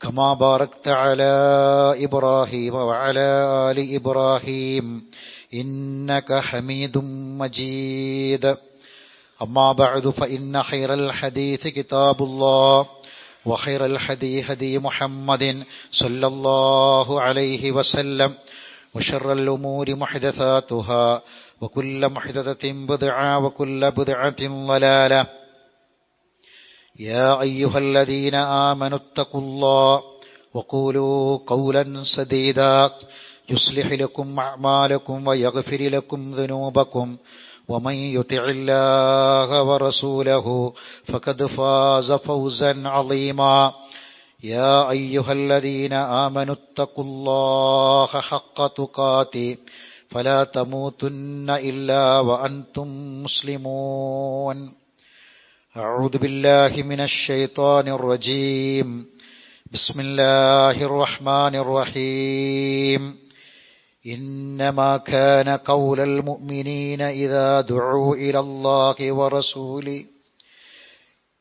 كما باركت على إبراهيم وعلى آل إبراهيم إنك حميد مجيد. أما بعد فإن خير الحديث كتاب الله وخير الحدي هدي محمد صلى الله عليه وسلم وشر الأمور محدثاتها وكل محدثة بدعة وكل بدعة ضلالة. يا أيها الذين آمنوا اتقوا الله وقولوا قولا سديدا. يصلح لكم أعمالكم ويغفر لكم ذنوبكم. ومن يطع الله ورسوله فقد فاز فوزا عظيما. يا أيها الذين آمنوا اتقوا الله حق تقاته. فلا تموتن إلا وأنتم مسلمون. أعوذ بالله من الشيطان الرجيم. بسم الله الرحمن الرحيم. إنما كان قول المؤمنين إذا دعوا إلى الله ورسوله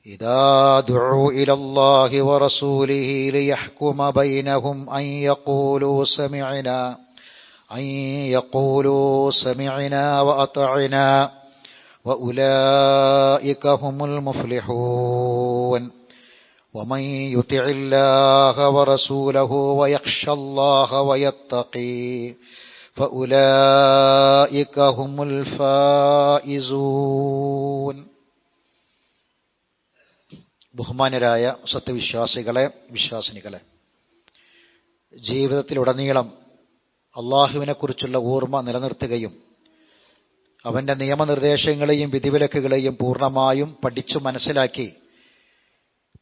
إذا دعوا إلى الله ورسوله ليحكم بينهم أن يقولوا سمعنا أن يقولوا سمعنا وأطعنا. وأولئك هم المفلحون ومن يطع الله ورسوله ويخشى الله ويتقي فأولئك هم الفائزون ബഹുമാനരായ സത്യവിശ്വാസികളെ വിശ്വാസിനികളെ ജീവിതത്തിലുടനീളം അള്ളാഹുവിനെക്കുറിച്ചുള്ള ഓർമ്മ നിലനിർത്തുകയും അവന്റെ നിയമനിർദ്ദേശങ്ങളെയും വിധിവിലക്കുകളെയും പൂർണമായും പഠിച്ചു മനസ്സിലാക്കി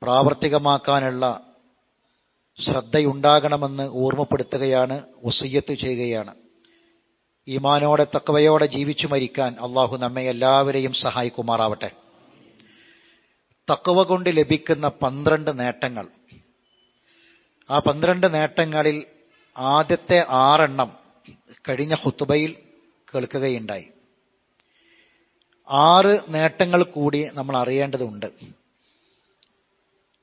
പ്രാവർത്തികമാക്കാനുള്ള ശ്രദ്ധയുണ്ടാകണമെന്ന് ഓർമ്മപ്പെടുത്തുകയാണ് ഒസയ്യത്ത് ചെയ്യുകയാണ്. ഈമാനോടെ തക്കവയോടെ ജീവിച്ചു മരിക്കാൻ അള്ളാഹു നമ്മെ എല്ലാവരെയും സഹായിക്കുമാറാവട്ടെ. തക്കവ കൊണ്ട് ലഭിക്കുന്ന പന്ത്രണ്ട് നേട്ടങ്ങൾ. ആ പന്ത്രണ്ട് നേട്ടങ്ങളിൽ ആദ്യത്തെ ആറെണ്ണം കഴിഞ്ഞ ഹുത്തുബയിൽ കേൾക്കുകയുണ്ടായി. ആറ് നേട്ടങ്ങൾ കൂടി നമ്മൾ അറിയേണ്ടതുണ്ട്.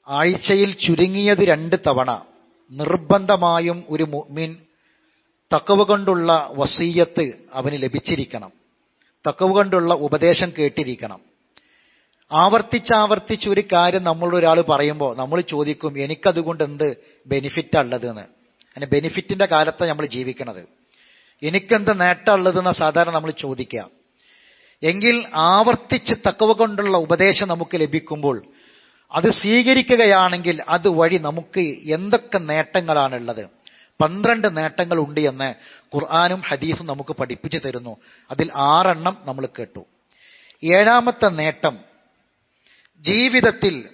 ആഴ്ചയിൽ ചുരുങ്ങിയത് രണ്ട് തവണ നിർബന്ധമായും ഒരു മുഅ്മിൻ തക്കവ് കൊണ്ടുള്ള വസീയത്ത് അവന് ലഭിച്ചിരിക്കണം. തക്കവ് കൊണ്ടുള്ള ഉപദേശം കേട്ടിരിക്കണം. ആവർത്തിച്ചാവർത്തിച്ച് ഒരു കാര്യം നമ്മളോട് ഒരാൾ പറയുമ്പോൾ നമ്മൾ ചോദിക്കും എനിക്കതുകൊണ്ട് എന്ത് ബെനിഫിറ്റ് ഉള്ളത് എന്ന് അതിന് ബെനിഫിറ്റിന്റെ കാലത്താണ് നമ്മൾ ജീവിക്കണത്. എനിക്കെന്ത് നേട്ടമുള്ളതെന്ന് സാധാരണ നമ്മൾ ചോദിക്കുക. എങ്കിൽ ആവർത്തിച്ച് തക്കവ കൊണ്ടുള്ള ഉപദേശം നമുക്ക് ലഭിക്കുമ്പോൾ അത് സ്വീകരിക്കുകയാണെങ്കിൽ അത് വഴി നമുക്ക് എന്തൊക്കെ നേട്ടങ്ങളാണുള്ളത്? പന്ത്രണ്ട് നേട്ടങ്ങൾ ഉണ്ട് എന്ന് ഖുർആാനും ഹദീസും നമുക്ക് പഠിപ്പിച്ചു തരുന്നു. അതിൽ ആറെണ്ണം നമ്മൾ കേട്ടു. ഏഴാമത്തെ നേട്ടം ജീവിതത്തിൽ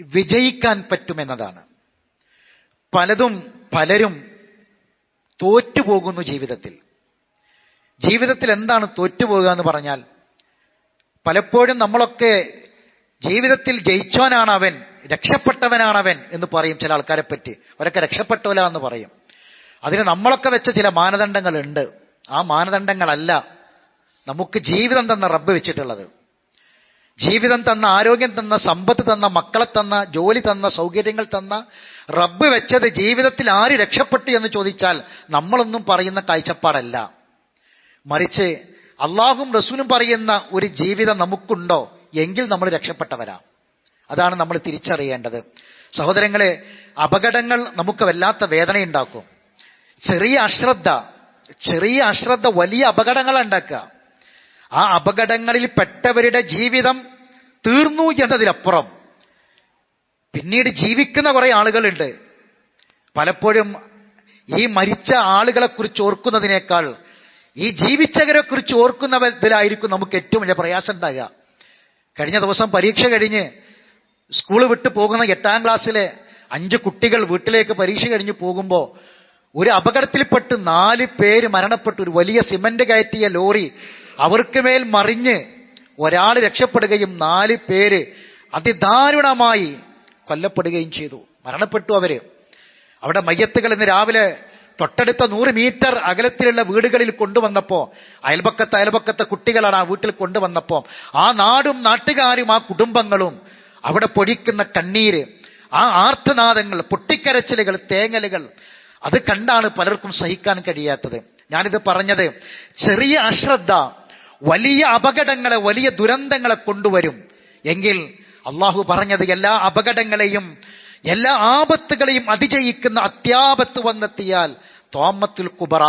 വിജയിക്കാൻ പറ്റുമെന്നതാണ്. പലതും പലരും തോറ്റുപോകുന്നു ജീവിതത്തിൽ. ജീവിതത്തിൽ എന്താണ് തോറ്റുപോകുക എന്ന് പറഞ്ഞാൽ പലപ്പോഴും നമ്മളൊക്കെ ജീവിതത്തിൽ ജയിച്ചവനാണ് അവൻ രക്ഷപ്പെട്ടവനാണ് അവൻ എന്ന് പറയും ചില ആൾക്കാരെ പറ്റി. അവരൊക്കെ രക്ഷപ്പെട്ടവല എന്ന് പറയും. അതിന് നമ്മളൊക്കെ വെച്ച ചില മാനദണ്ഡങ്ങളുണ്ട്. ആ മാനദണ്ഡങ്ങളല്ല നമുക്ക് ജീവിതം തന്ന റബ്ബ് വെച്ചിട്ടുള്ളത്. ജീവിതം തന്ന ആരോഗ്യം തന്ന സമ്പത്ത് തന്ന മക്കളെ തന്ന ജോലി തന്ന സൗകര്യങ്ങൾ തന്ന റബ്ബ് വെച്ചത് ജീവിതത്തിൽ ആര് രക്ഷപ്പെട്ടു എന്ന് ചോദിച്ചാൽ നമ്മളൊന്നും പറയുന്ന കാഴ്ചപ്പാടല്ല. മറിച്ച് അള്ളാഹും റസൂലും പറയുന്ന ഒരു ജീവിതം നമുക്കുണ്ടോ? എങ്കിൽ നമ്മൾ രക്ഷപ്പെട്ടവരാ. അതാണ് നമ്മൾ തിരിച്ചറിയേണ്ടത്. സഹോദരങ്ങളെ അപകടങ്ങൾ നമുക്ക് വല്ലാത്ത വേദനയുണ്ടാക്കും. ചെറിയ അശ്രദ്ധ ചെറിയ അശ്രദ്ധ വലിയ അപകടങ്ങൾ ഉണ്ടാക്കുക. ആ അപകടങ്ങളിൽ പെട്ടവരുടെ ജീവിതം തീർന്നു എന്നതിലപ്പുറം പിന്നീട് ജീവിക്കുന്ന കുറെ ആളുകളുണ്ട്. പലപ്പോഴും ഈ മരിച്ച ആളുകളെക്കുറിച്ച് ഓർക്കുന്നതിനേക്കാൾ ഈ ജീവിച്ചവരെ കുറിച്ച് ഓർക്കുന്നതിലായിരിക്കും നമുക്ക് ഏറ്റവും വലിയ പ്രയാസം ഉണ്ടാകുക കഴിഞ്ഞ ദിവസം പരീക്ഷ കഴിഞ്ഞ് സ്കൂൾ വിട്ടു പോകുന്ന എട്ടാം ക്ലാസ്സിലെ അഞ്ച് കുട്ടികൾ വീട്ടിലേക്ക് പരീക്ഷ കഴിഞ്ഞ് പോകുമ്പോൾ ഒരു അപകടത്തിൽപ്പെട്ട് നാല് പേര് മരണപ്പെട്ടു. ഒരു വലിയ സിമന്റ് കയറ്റിയ ലോറി അവർക്ക് മേൽ മറിഞ്ഞ് ഒരാൾ രക്ഷപ്പെടുകയും നാല് പേര് അതിദാരുണമായി കൊല്ലപ്പെടുകയും ചെയ്തു. മരണപ്പെട്ടു അവർ. അവിടെ മയ്യത്തുകൾ ഇന്ന് രാവിലെ തൊട്ടടുത്ത നൂറ് മീറ്റർ അകലത്തിലുള്ള വീടുകളിൽ കൊണ്ടുവന്നപ്പോ അയൽപക്കത്തെ അയൽപക്കത്തെ കുട്ടികളാണ് ആ വീട്ടിൽ കൊണ്ടുവന്നപ്പോ ആ നാടും നാട്ടുകാരും ആ കുടുംബങ്ങളും അവിടെ പൊഴിക്കുന്ന കണ്ണീര് ആ ആർത്തനാദങ്ങൾ പൊട്ടിക്കരച്ചിലുകൾ തേങ്ങലുകൾ അത് കണ്ടാണ് പലർക്കും സഹിക്കാൻ കഴിയാത്തത്. ഞാനിത് പറഞ്ഞത് ചെറിയ അശ്രദ്ധ വലിയ അപകടങ്ങളെ വലിയ ദുരന്തങ്ങളെ കൊണ്ടുവരും. എങ്കിൽ അള്ളാഹു പറഞ്ഞത് എല്ലാ അപകടങ്ങളെയും എല്ലാ ആപത്തുകളെയും അതിജയിക്കുന്ന അത്യാപത്ത് വന്നെത്തിയാൽ തോമത്തുൽ കുബറ.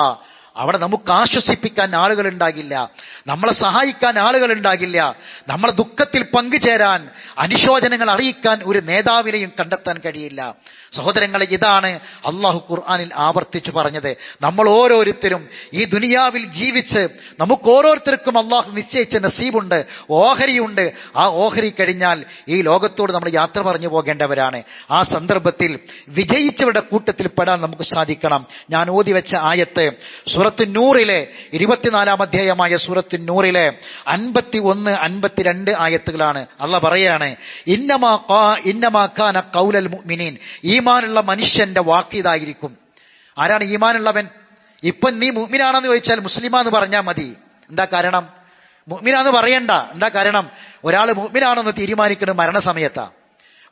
അവിടെ നമുക്ക് ആശ്വസിപ്പിക്കാൻ ആളുകൾ ഉണ്ടാകില്ല നമ്മളെ സഹായിക്കാൻ ആളുകൾ ഉണ്ടാകില്ല നമ്മളെ ദുഃഖത്തിൽ പങ്കുചേരാൻ അനുശോചനങ്ങൾ അറിയിക്കാൻ ഒരു നേതാവിനെയും കണ്ടെത്താൻ കഴിയില്ല. സഹോദരങ്ങളെ ഇതാണ് അള്ളാഹു ഖുർആാനിൽ ആവർത്തിച്ചു പറഞ്ഞത്. നമ്മൾ ഓരോരുത്തരും ഈ ദുനിയാവിൽ ജീവിച്ച് നമുക്ക് ഓരോരുത്തർക്കും അള്ളാഹു നിശ്ചയിച്ച നസീബുണ്ട് ഓഹരിയുണ്ട്. ആ ഓഹരി കഴിഞ്ഞാൽ ഈ ലോകത്തോട് നമ്മൾ യാത്ര പറഞ്ഞു പോകേണ്ടവരാണ്. ആ സന്ദർഭത്തിൽ വിജയിച്ചവരുടെ കൂട്ടത്തിൽ പെടാൻ നമുക്ക് സാധിക്കണം. ഞാൻ ഓതി വെച്ച ആയത്ത് സൂറത്ത് നൂറിലെ ഇരുപത്തിനാലാം അധ്യായമായ സൂറത്ത് നൂറിലെ അൻപത്തി ഒന്ന് അൻപത്തിരണ്ട് ആയത്തുകളാണ്. അല്ല പറയാണ് ഇന്നമാ ഇന്നമാ കൗലൽ മുഅ്മിനീൻ. ഈമാനുള്ള മനുഷ്യന്റെ വാക്ക് ഇതായിരിക്കും. ആരാണ് ഈമാനുള്ളവൻ? ഇപ്പം നീ മുഹ്മിനാണെന്ന് ചോദിച്ചാൽ മുസ്ലിമാന്ന് പറഞ്ഞാൽ മതി. എന്താ കാരണം? മുഹ്മിനാന്ന് പറയണ്ട. എന്താ കാരണം? ഒരാൾ മുഅ്മിനാണെന്ന് തീരുമാനിക്കുന്നത് മരണസമയത്താ.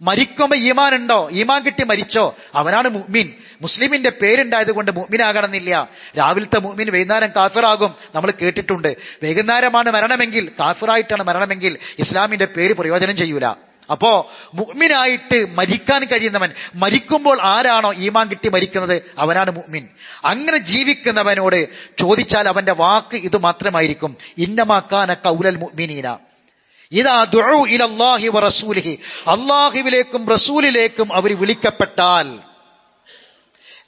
മരിക്കുമ്പോ ഈമാൻ ഉണ്ടോ ഈമാൻ കിട്ടി മരിച്ചോ? അവനാണ് മുഅ്മിൻ. മുസ്ലിമിന്റെ പേരുണ്ടായത് കൊണ്ട് മുഹ്മിനാകണമെന്നില്ല രാവിലത്തെ മുഅ്മിൻ വൈകുന്നേരം കാഫിറാകും. നമ്മൾ കേട്ടിട്ടുണ്ട്. വൈകുന്നേരമാണ് മരണമെങ്കിൽ കാഫിറായിട്ടാണ് മരണമെങ്കിൽ ഇസ്ലാമിന്റെ പേര് പ്രയോജനം ചെയ്യൂല. അപ്പോ മുഗ്മിനായിട്ട് മരിക്കാൻ കഴിയുന്നവൻ മരിക്കുമ്പോൾ ആരാണോ ഈമാൻ കിട്ടി മരിക്കുന്നത്? അവനാണ് മുഗ്മിൻ അങ്ങനെ ജീവിക്കുന്നവനോട് ചോദിച്ചാൽ അവന്റെ വാക്ക് ഇത് മാത്രമായിരിക്കും. ഇന്നമാക്കാന കൗലൽ മുഗ്മിനീന ഇതാ ദുഴു ഇലല്ലാഹി വ റസൂലിഹി. അള്ളാഹുവിലേക്കും റസൂലിലേക്കും അവർ വിളിക്കപ്പെട്ടാൽ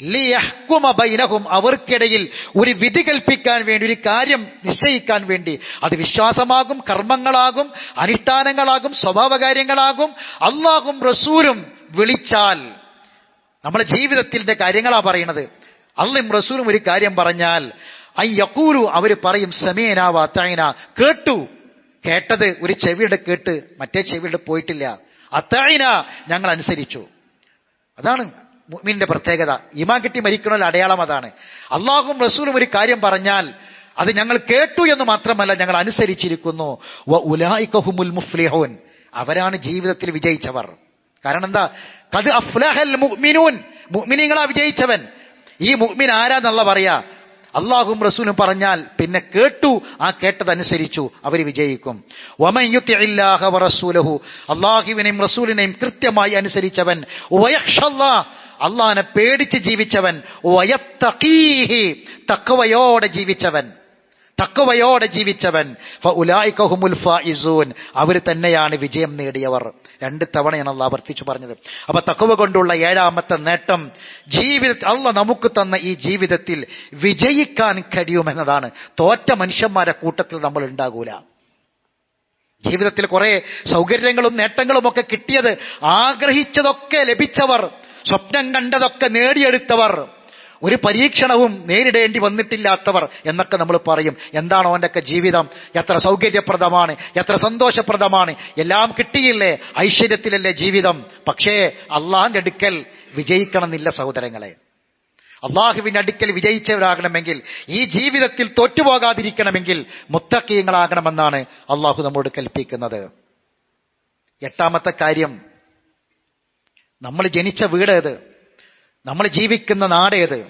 ബൈനഹും അവർക്കിടയിൽ ഒരു വിധി കൽപ്പിക്കാൻ വേണ്ടി ഒരു കാര്യം നിശ്ചയിക്കാൻ വേണ്ടി. അത് വിശ്വാസമാകും കർമ്മങ്ങളാകും അനുഷ്ഠാനങ്ങളാകും സ്വഭാവകാര്യങ്ങളാകും. അള്ളാഹും റസൂലും വിളിച്ചാൽ നമ്മുടെ ജീവിതത്തിന്റെ കാര്യങ്ങളാ പറയണത് അള്ളും റസൂലും ഒരു കാര്യം പറഞ്ഞാൽ അയ്യക്കൂരു അവർ പറയും സമീന വാത്തായന കേട്ടു. കേട്ടത് ഒരു ചെവിയുടെ കേട്ട് മറ്റേ ചെവിയുടെ പോയിട്ടില്ല. അത്തായന ഞങ്ങൾ അനുസരിച്ചു. അതാണ് മുഅ്മിന്റെ പ്രത്യേകത. ഇമാൻ കിട്ടി മരിക്കണമല്ല അടയാളം അതാണ്. അള്ളാഹും റസൂലും ഒരു കാര്യം പറഞ്ഞാൽ അത് ഞങ്ങൾ കേട്ടു എന്ന് മാത്രമല്ല ഞങ്ങൾ അനുസരിച്ചിരിക്കുന്നു. വ മുഫ്ലിഹോൻ. അവരാണ് ജീവിതത്തിൽ വിജയിച്ചവർ. കാരണം എന്താ? കത് അഫ്ലഹൽ മുഅ്മിനൂൻ. മുഅ്മിനീങ്ങളാ വിജയിച്ചവൻ. ഈ മുഅ്മിൻ ആരാന്നുള്ള പറയാ? അള്ളാഹും റസൂലും പറഞ്ഞാൽ പിന്നെ കേട്ടു ആ കേട്ടതനുസരിച്ചു അവർ വിജയിക്കും. അള്ളാഹുവിനെയും റസൂലിനെയും കൃത്യമായി അനുസരിച്ചവൻ. അള്ളാഹിനെ പേടിച്ച് ജീവിച്ചവൻ തക്കവയോടെ ജീവിച്ചവൻ. തക്കവയോടെ ജീവിച്ചവൻ. അവർ തന്നെയാണ് വിജയം നേടിയവർ. രണ്ട് തവണയാണ് അള്ളാഹ് വർത്തിച്ചു പറഞ്ഞത്. അപ്പൊ തക്കവ കൊണ്ടുള്ള ഏഴാമത്തെ നേട്ടം ജീവിത അള്ള നമുക്ക് തന്ന ഈ ജീവിതത്തിൽ വിജയിക്കാൻ കഴിയുമെന്നതാണ്. തോറ്റ മനുഷ്യന്മാരെ കൂട്ടത്തിൽ നമ്മൾ ഉണ്ടാകൂല. ജീവിതത്തിൽ കുറെ സൗകര്യങ്ങളും നേട്ടങ്ങളും ഒക്കെ കിട്ടിയത് ആഗ്രഹിച്ചതൊക്കെ ലഭിച്ചവർ സ്വപ്നം കണ്ടതൊക്കെ നേടിയെടുത്തവർ. ഒരു പരീക്ഷണവും നേരിടേണ്ടി വന്നിട്ടില്ലാത്തവർ എന്നൊക്കെ നമ്മൾ പറയും. എന്താണോ അവന്റെയൊക്കെ ജീവിതം? എത്ര സൗകര്യപ്രദമാണ്? എത്ര സന്തോഷപ്രദമാണ്? എല്ലാം കിട്ടിയില്ലേ? ഐശ്വര്യത്തിലല്ലേ ജീവിതം? പക്ഷേ അള്ളാഹിന്റെ അടുക്കൽ വിജയിക്കണമെന്നില്ല സഹോദരങ്ങളെ. അള്ളാഹുവിന്റെ അടുക്കൽ വിജയിച്ചവരാകണമെങ്കിൽ ഈ ജീവിതത്തിൽ തോറ്റുപോകാതിരിക്കണമെങ്കിൽ മുത്തക്കീയങ്ങളാകണമെന്നാണ് അള്ളാഹു നമ്മോട് കൽപ്പിക്കുന്നത്. എട്ടാമത്തെ കാര്യം നമ്മൾ ജനിച്ച വീടേത് നമ്മൾ ജീവിക്കുന്ന നാടേത്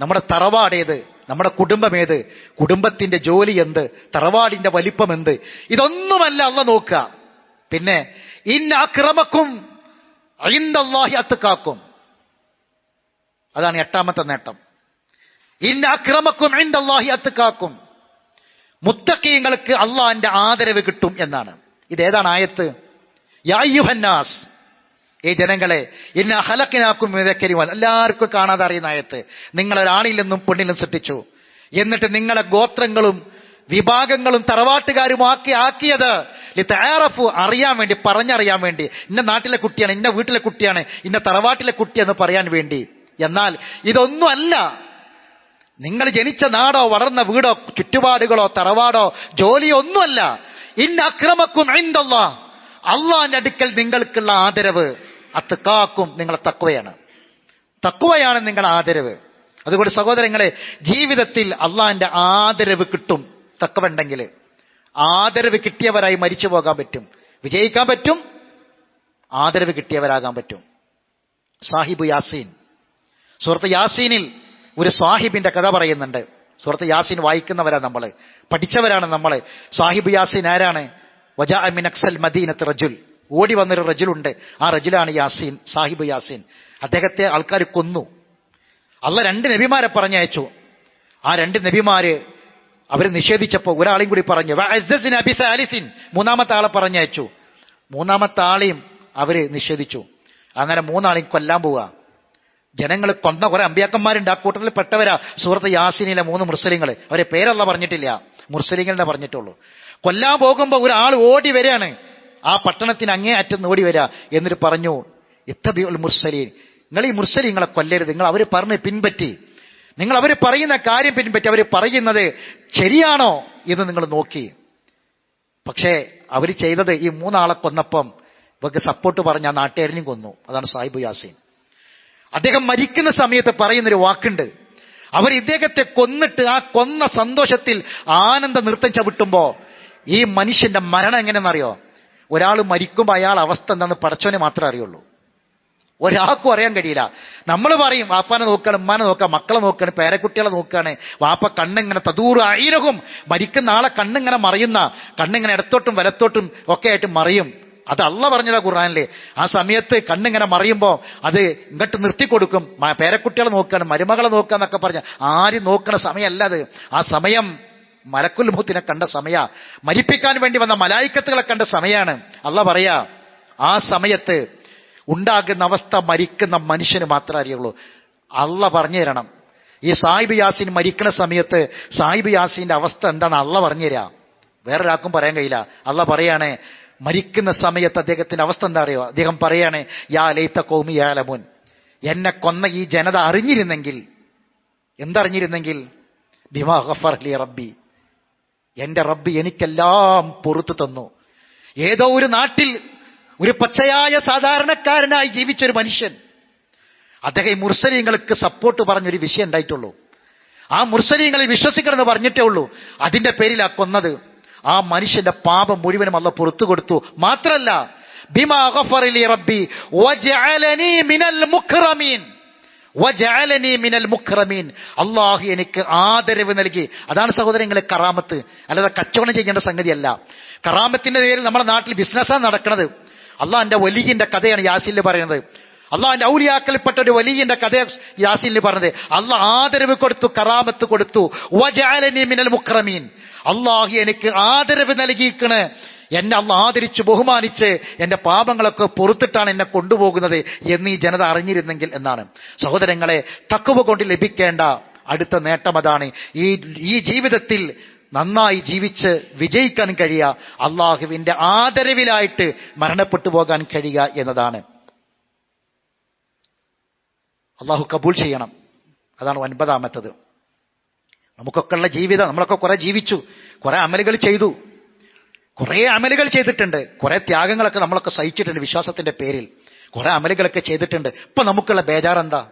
നമ്മുടെ തറവാടേത് നമ്മുടെ കുടുംബം ഏത്? കുടുംബത്തിന്റെ ജോലി എന്ത്? തറവാടിന്റെ വലിപ്പം എന്ത്? ഇതൊന്നുമല്ല അല്ല നോക്കുക. പിന്നെ ഇന്ന അക്രമക്കും അയിന്തല്ലാഹി അത്തുക്കാക്കും അതാണ് എട്ടാമത്തെ നേട്ടം. ഇന്ന അക്രമക്കും അള്ളാഹി അത്തുക്കാക്കും മുത്തക്കീങ്ങൾക്ക് അള്ളാഹിന്റെ ആദരവ് കിട്ടും എന്നാണ്. ഇതേതാണ് ആയത്ത്? യായുഹന്നാസ് ഈ ജനങ്ങളെ ഇന്ന ഹലക്കിനാക്കും വിതക്കരിവാൻ എല്ലാവർക്കും കാണാതെ അറിയുന്ന ആയത്ത്. നിങ്ങൾ ഒരാണിൽ നിന്നും പെണ്ണിലും സൃഷ്ടിച്ചു. എന്നിട്ട് നിങ്ങളെ ഗോത്രങ്ങളും വിഭാഗങ്ങളും തറവാട്ടുകാരും ആക്കി ആക്കിയത് തയ്യാറപ്പു അറിയാൻ വേണ്ടി പറഞ്ഞറിയാൻ വേണ്ടി. ഇന്ന നാട്ടിലെ കുട്ടിയാണ് ഇന്ന വീട്ടിലെ കുട്ടിയാണ് ഇന്ന തറവാട്ടിലെ കുട്ടിയെന്ന് പറയാൻ വേണ്ടി. എന്നാൽ ഇതൊന്നുമല്ല. നിങ്ങൾ ജനിച്ച നാടോ വളർന്ന വീടോ ചുറ്റുപാടുകളോ തറവാടോ ജോലിയോ ഒന്നുമല്ല. ഇന്ന അക്രമക്കും അള്ളാന്റെ അടുക്കൽ നിങ്ങൾക്കുള്ള ആദരവ്. അത്തക്കാക്കും നിങ്ങളെ തക്കവയാണ് തക്കവയാണ് നിങ്ങളുടെ ആദരവ്. അതുകൊണ്ട് സഹോദരങ്ങളെ ജീവിതത്തിൽ അള്ളാഹിന്റെ ആദരവ് കിട്ടും തക്കവുണ്ടെങ്കിൽ ആദരവ് കിട്ടിയവരായി മരിച്ചു പോകാൻ പറ്റും. വിജയിക്കാൻ പറ്റും ആദരവ് കിട്ടിയവരാകാൻ പറ്റും. സാഹിബ് യാസീൻ. സുഹൃത്ത് യാസീനിൽ ഒരു സാഹിബിന്റെ കഥ പറയുന്നുണ്ട്. സുഹൃത്ത് യാസീൻ വായിക്കുന്നവരാണ് നമ്മൾ പഠിച്ചവരാണ് നമ്മൾ സാഹിബ് യാസീൻ ആരാണ്? വജാ അമിൻ അക്സൽ മദീനത്ത് റജുൽ. ഓടി വന്നൊരു റജിലുണ്ട്. ആ റജിലാണ് യാസീൻ സാഹിബ് യാസീൻ. അദ്ദേഹത്തെ ആൾക്കാർ കൊന്നു. അല്ല രണ്ട് നബിമാരെ പറഞ്ഞയച്ചു. ആ രണ്ട് നബിമാര് അവർ നിഷേധിച്ചപ്പോൾ ഒരാളെയും കൂടി പറഞ്ഞു മൂന്നാമത്തെ ആളെ പറഞ്ഞയച്ചു. മൂന്നാമത്തെ ആളെയും അവർ നിഷേധിച്ചു. അങ്ങനെ മൂന്നാളെയും കൊല്ലാൻ പോവുക. ജനങ്ങൾ കൊന്ന കുറെ അമ്പ്യാക്കന്മാരുണ്ട്. ആ കൂട്ടത്തിൽ പെട്ടവരാ. സുഹൃത്ത് യാസിനിലെ മൂന്ന് മുർസലിങ്ങൾ അവരെ പേരല്ല പറഞ്ഞിട്ടില്ല. മുർസലിങ്ങൾ പറഞ്ഞിട്ടുള്ളൂ. കൊല്ലാൻ പോകുമ്പോൾ ഒരാൾ ഓടി വരികയാണ്. ആ പട്ടണത്തിന് അങ്ങേ അറ്റം ഓടി വരിക എന്നിട്ട് പറഞ്ഞു ഇത്തബിയുൽ മുർസലീൻ. നിങ്ങൾ ഈ മുർസലീങ്ങളെ കൊല്ലരുത്. നിങ്ങൾ അവർ പറഞ്ഞ് പിൻപറ്റി. നിങ്ങൾ അവർ പറയുന്ന കാര്യം പിൻപറ്റി. അവർ പറയുന്നത് ശരിയാണോ എന്ന് നിങ്ങൾ നോക്കി. പക്ഷേ അവർ ചെയ്തത് ഈ മൂന്നാളെ കൊന്നപ്പം ഇവർക്ക് സപ്പോർട്ട് പറഞ്ഞ ആ നാട്ടുകാരനെയും കൊന്നു. അതാണ് സാഹിബ് യാസീൻ. അദ്ദേഹം മരിക്കുന്ന സമയത്ത് പറയുന്നൊരു വാക്കുണ്ട്. അവർ ഇദ്ദേഹത്തെ കൊന്നിട്ട് ആ കൊന്ന സന്തോഷത്തിൽ ആനന്ദ നൃത്തം ചവിട്ടുമ്പോ ഈ മനുഷ്യന്റെ മരണം എങ്ങനെയെന്നറിയോ ഒരാൾ മരിക്കുമ്പോൾ അയാൾ അവസ്ഥ എന്താണെന്ന് പടച്ചോനെ മാത്രമേ അറിയുള്ളൂ. ഒരാൾക്കും അറിയാൻ കഴിയില്ല. നമ്മൾ പറയും വാപ്പാനെ നോക്കുകയാണ് ഉമ്മാനെ നോക്കുക മക്കളെ നോക്കുകയാണ് പേരക്കുട്ടികളെ നോക്കുകയാണ് വാപ്പ കണ്ണിങ്ങനെ തതൂറ് ആയിരകും മരിക്കുന്ന ആളെ കണ്ണിങ്ങനെ മറിയുന്ന കണ്ണിങ്ങനെ ഇടത്തോട്ടും വലത്തോട്ടും ഒക്കെ ആയിട്ട് മറിയും. അത് അള്ള പറഞ്ഞതാ ഖുർആാനിലെ. ആ സമയത്ത് കണ്ണിങ്ങനെ മറിയുമ്പോൾ അത് ഇങ്ങോട്ട് നിർത്തി കൊടുക്കും. പേരക്കുട്ടികളെ നോക്കുകയാണ് മരുമകളെ നോക്കുക എന്നൊക്കെ പറഞ്ഞ. ആര് നോക്കണ സമയമല്ല അത്. ആ സമയം മലക്കുൽ മുത്തിനെ കണ്ട സമയ. മരിപ്പിക്കാൻ വേണ്ടി വന്ന മലായിക്കത്തുകളെ കണ്ട സമയമാണ് അല്ല പറയാ ആ സമയത്ത് ഉണ്ടാകുന്ന അവസ്ഥ മരിക്കുന്ന മനുഷ്യന് മാത്രമേ അറിയുള്ളൂ. അള്ള പറഞ്ഞു തരണം. ഈ സായിബ് യാസിൻ മരിക്കുന്ന സമയത്ത് സായിബ് യാസിന്റെ അവസ്ഥ എന്താണ് അള്ള പറഞ്ഞു തരാ. വേറൊരാൾക്കും പറയാൻ കഴിയില്ല. അള്ള പറയാണ് മരിക്കുന്ന സമയത്ത് അദ്ദേഹത്തിന്റെ അവസ്ഥ എന്താ അറിയോ? അദ്ദേഹം പറയാണ് യാ ലൈത്ത കോമി യാലമുൻ എന്നെ കൊന്ന ഈ ജനത അറിഞ്ഞിരുന്നെങ്കിൽ എന്തറിഞ്ഞിരുന്നെങ്കിൽ? ബിമാ ഗഫർ അലി റബ്ബി. എന്റെ റബ്ബ് എനിക്കെല്ലാം പൊറത്തു തന്നു. ഏതോ ഒരു നാട്ടിൽ ഒരു പച്ചയായ സാധാരണക്കാരനായി ജീവിച്ചൊരു മനുഷ്യൻ. അദ്ദേഹം മുർസലീങ്ങൾക്ക് സപ്പോർട്ട് പറഞ്ഞൊരു വിഷയം ഉണ്ടായിട്ടുള്ളൂ. ആ മുർസലീങ്ങളിൽ വിശ്വസിക്കണമെന്ന് പറഞ്ഞിട്ടേ ഉള്ളൂ. അതിന്റെ പേരിലാ കൊന്നത്. ആ മനുഷ്യന്റെ പാപം മുഴുവനും അല്ല പുറത്തു കൊടുത്തു. മാത്രല്ല ബിമാ റബ്ബി മിനൽ വജഅലനി മിനൽ അള്ളാഹു എനിക്ക് ആദരവ് നൽകി. അതാണ് സഹോദരങ്ങളെ കറാമത്ത്. അല്ലാതെ കച്ചവടം ചെയ്യേണ്ട സംഗതിയല്ല. കറാമത്തിന്റെ പേരിൽ നമ്മുടെ നാട്ടിൽ ബിസിനസ്സാണ് നടക്കുന്നത്. അള്ളാഹിന്റെ വലിയന്റെ കഥയാണ് യാസിൽ പറയുന്നത്. അള്ളാഹിന്റെ ഔലിയാക്കൽപ്പെട്ട ഒരു വലിയന്റെ കഥ യാസിലിന് പറഞ്ഞത് അള്ളാഹ് ആദരവ് കൊടുത്തു കറാമത്ത് കൊടുത്തു. മിനൽ അള്ളാഹു എനിക്ക് ആദരവ് നൽകിയിരിക്കണ്. എന്നെ അന്ന് ആദരിച്ച് ബഹുമാനിച്ച് എന്റെ പാപങ്ങളൊക്കെ പൊറുത്തിട്ടാണ് എന്നെ കൊണ്ടുപോകുന്നത് എന്ന് ജനത അറിഞ്ഞിരുന്നെങ്കിൽ എന്നാണ്. സഹോദരങ്ങളെ തക്കവ കൊണ്ട് ലഭിക്കേണ്ട അടുത്ത നേട്ടം അതാണ്. ഈ ഈ ജീവിതത്തിൽ നന്നായി ജീവിച്ച് വിജയിക്കാൻ കഴിയുക അള്ളാഹുവിന്റെ ആദരവിലായിട്ട് മരണപ്പെട്ടു പോകാൻ കഴിയുക എന്നതാണ്. അള്ളാഹു കബൂൾ ചെയ്യണം. അതാണ് ഒൻപതാമത്തത്. നമുക്കൊക്കെ ഉള്ള ജീവിതം നമ്മളൊക്കെ കുറെ ജീവിച്ചു കുറെ അമലുകൾ ചെയ്തു. കുറെ അമലുകൾ ചെയ്തിട്ടുണ്ട്. കുറെ ത്യാഗങ്ങളൊക്കെ നമ്മളൊക്കെ സഹിച്ചിട്ടുണ്ട് വിശ്വാസത്തിന്റെ പേരിൽ. കുറെ അമലുകളൊക്കെ ചെയ്തിട്ടുണ്ട്. ഇപ്പൊ നമുക്കുള്ള ബേജാറെന്താ?